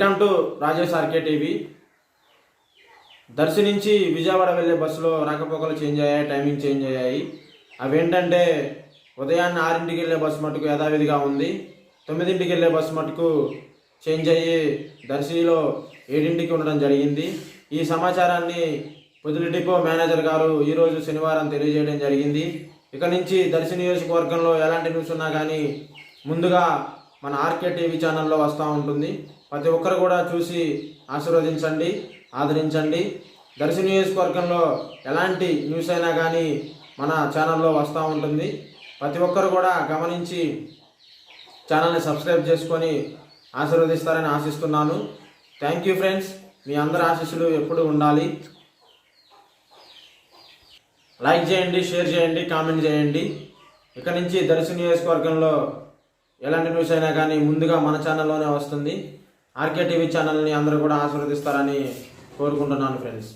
Rajesh RK TV. Darsi నుంచి విజయవాడ వెళ్ళే బస్సులో రాకపోకలు చేంజ్ అయ్యాయి టైమింగ్ చేంజ్ అయ్యాయి. అవేంటంటే ఉదయాన్నే ఆరింటికి వెళ్ళే బస్సు మటుకు యథావిధిగా ఉంది. తొమ్మిదింటికి వెళ్ళే బస్సు మటుకు చేంజ్ అయ్యి దర్శిలో ఏడింటికి ఉండడం జరిగింది. ఈ సమాచారాన్ని పొదిలి డిపో మేనేజర్ గారు ఈరోజు శనివారం తెలియజేయడం జరిగింది. ఇక నుంచి దర్శి నియోజకవర్గంలో ఎలాంటి న్యూస్ ఉన్నా కానీ ముందుగా మన ఆర్కే టీవీ ఛానల్లో వస్తూ ఉంటుంది. ప్రతి ఒక్కరు కూడా చూసి ఆశీర్వదించండి ఆదరించండి. దర్శి నియోజకవర్గంలో ఎలాంటి న్యూస్ అయినా కానీ మన ఛానల్లో వస్తూ ఉంటుంది. ప్రతి ఒక్కరు కూడా గమనించి ఛానల్ని సబ్స్క్రైబ్ చేసుకొని ఆశీర్వదిస్తారని ఆశిస్తున్నాను. థ్యాంక్ యూ ఫ్రెండ్స్ మీ అందరి ఆశీస్సులు ఎప్పుడు ఉండాలి. లైక్ చేయండి షేర్ చేయండి కామెంట్ చేయండి. ఇక నుంచి దర్శి నియోజకవర్గంలో ఎలాంటి న్యూస్ అయినా కానీ ముందుగా మన ఛానల్లోనే వస్తుంది. ఆర్కే టీవీ ఛానల్ని అందరూ కూడా ఆశీర్వదిస్తారని కోరుకుంటున్నాను ఫ్రెండ్స్